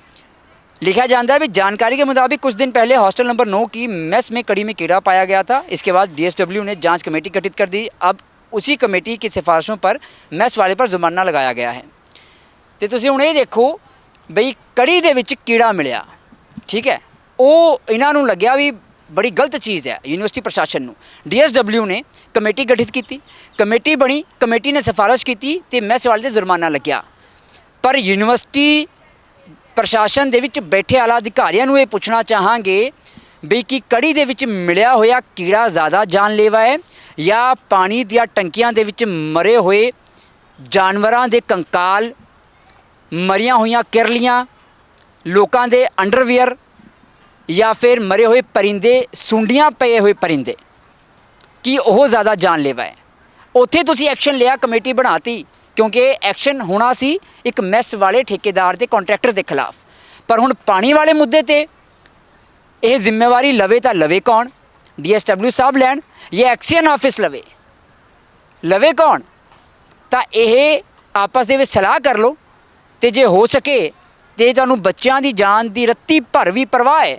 लिखा जाता है भी जानकारी के मुताबिक कुछ दिन पहले हॉस्टल नंबर नौ की मेस में कड़ी में कीड़ा पाया गया था इसके बाद डीएसडब्ल्यू ने जांच कमेटी गठित कर दी अब उसी कमेटी की सिफारिशों पर मेस वाले पर जुर्माना लगाया गया है ਤੇ ਤੁਸੀਂ ਹੁਣ ਇਹ ਦੇਖੋ ਬਈ ਕੜੀ ਦੇ ਵਿੱਚ ਕੀੜਾ ਮਿਲਿਆ ਠੀਕ ਹੈ ਉਹ ਇਹਨਾਂ ਨੂੰ ਲੱਗਿਆ ਵੀ ਬੜੀ ਗਲਤ ਚੀਜ਼ ਹੈ ਯੂਨੀਵਰਸਿਟੀ ਪ੍ਰਸ਼ਾਸਨ ਨੂੰ ਡੀਐਸਡਬਲਿਊ ਨੇ ਕਮੇਟੀ ਗਠਿਤ ਕੀਤੀ ਕਮੇਟੀ ਬਣੀ ਕਮੇਟੀ ਨੇ ਸਿਫਾਰਿਸ਼ ਕੀਤੀ ਤੇ ਮੈਸ ਵਾਲੇ ਤੇ ਜੁਰਮਾਨਾ ਲੱਗਿਆ ਪਰ ਯੂਨੀਵਰਸਿਟੀ ਪ੍ਰਸ਼ਾਸਨ ਦੇ ਵਿੱਚ ਬੈਠੇ ਆਲਾ ਅਧਿਕਾਰੀਆਂ ਨੂੰ ਇਹ ਪੁੱਛਣਾ ਚਾਹਾਂਗੇ ਵੀ ਕਿ ਕੜੀ ਦੇ ਵਿੱਚ ਮਿਲਿਆ ਹੋਇਆ ਕੀੜਾ ਜ਼ਿਆਦਾ ਜਾਨਲੇਵਾ ਹੈ ਜਾਂ ਪਾਣੀ ਦੀਆਂ ਟੰਕੀਆਂ ਦੇ ਵਿੱਚ ਮਰੇ ਹੋਏ ਜਾਨਵਰਾਂ ਦੇ ਕੰਕਾਲ, ਮਰੀਆਂ ਹੋਈਆਂ ਕਿਰਲੀਆਂ, ਲੋਕਾਂ ਦੇ ਅੰਡਰਵੀਅਰ ਜਾਂ ਫਿਰ ਮਰੇ ਹੋਏ ਪਰਿੰਦੇ, ਸੁੰਡੀਆਂ ਪਏ ਹੋਏ ਪਰਿੰਦੇ, ਕੀ ਉਹ ਜ਼ਿਆਦਾ ਜਾਨਲੇਵਾ ਹੈ? ਉੱਥੇ ਤੁਸੀਂ ਐਕਸ਼ਨ ਲਿਆ, ਕਮੇਟੀ ਬਣਾਤੀ। ਕਿਉਂਕਿ ਐਕਸ਼ਨ ਹੋਣਾ ਸੀ ਇੱਕ ਮੈਸ ਵਾਲੇ ਠੇਕੇਦਾਰ ਤੇ ਕੰਟਰੈਕਟਰ ਦੇ ਖਿਲਾਫ। ਪਰ ਹੁਣ ਪਾਣੀ ਵਾਲੇ ਮੁੱਦੇ ਤੇ ਇਹ ਜ਼ਿੰਮੇਵਾਰੀ ਲਵੇ ਤਾਂ ਲਵੇ ਕੌਣ? ਡੀਐਸਡਬਲਿਊ ਸਾਹਿਬ ਲੈਣ ਜਾਂ ਐਕਸੀਅਨ ਆਫਿਸ ਲਵੇ? ਲਵੇ ਕੌਣ? ਤਾਂ ਇਹ ਆਪਸ ਦੇ ਵਿੱਚ ਸਲਾਹ ਕਰ ਲਓ ਤੇ ਜੇ ਹੋ ਸਕੇ ਤੇ ਤੁਹਾਨੂੰ ਬੱਚਿਆਂ ਦੀ ਜਾਨ ਦੀ ਰੱਤੀ ਭਰ ਵੀ ਪਰਵਾਹ ਹੈ,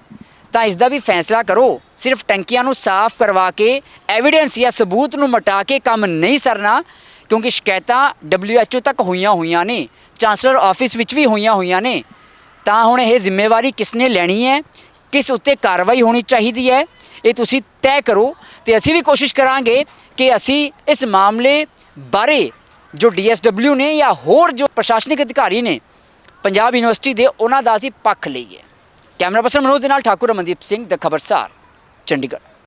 ਤਾਂ ਇਸ ਦਾ ਵੀ ਫੈਸਲਾ ਕਰੋ। ਸਿਰਫ ਟੈਂਕੀਆਂ ਨੂੰ ਸਾਫ਼ ਕਰਵਾ ਕੇ ਐਵੀਡੈਂਸ ਜਾਂ ਸਬੂਤ ਨੂੰ ਮਟਾ ਕੇ ਕੰਮ ਨਹੀਂ ਸਰਨਾ ਕਿਉਂਕਿ ਸ਼ਿਕਾਇਤਾਂ WHO ਤੱਕ ਹੋਈਆਂ ਹੋਈਆਂ ਨੇ ਚਾਂਸਲਰ ਆਫਿਸ ਵਿੱਚ ਵੀ ਹੋਈਆਂ ਹੋਈਆਂ ਨੇ। ਤਾਂ ਹੁਣ ਇਹ ਜ਼ਿੰਮੇਵਾਰੀ ਕਿਸਨੇ ਲੈਣੀ ਹੈ? ਕਿਸ ਉੱਤੇ ਕਾਰਵਾਈ ਹੋਣੀ ਚਾਹੀਦੀ ਹੈ? ਇਹ ਤੁਸੀਂ ਤੈਅ ਕਰੋ ਤੇ ਅਸੀਂ ਵੀ ਕੋਸ਼ਿਸ਼ ਕਰਾਂਗੇ ਕਿ ਅਸੀਂ ਇਸ ਮਾਮਲੇ ਬਾਰੇ ਜੋ ਡੀਐਸਡਬਲਿਊ ਨੇ ਜਾਂ ਹੋਰ ਜੋ ਪ੍ਰਸ਼ਾਸਨਿਕ ਅਧਿਕਾਰੀ ਨੇ ਪੰਜਾਬ ਯੂਨੀਵਰਸਿਟੀ ਦੇ ਉਹਨਾਂ ਦਾ ਅਸੀਂ ਪੱਖ ਲਈਏ। ਕੈਮਰਾ ਪਰਸਨ ਮਨੋਜ ਦੇ ਨਾਲ ਠਾਕੁਰ ਅਮਨਦੀਪ ਸਿੰਘ, ਦ ਖਬਰਸਾਰ, ਚੰਡੀਗੜ੍ਹ।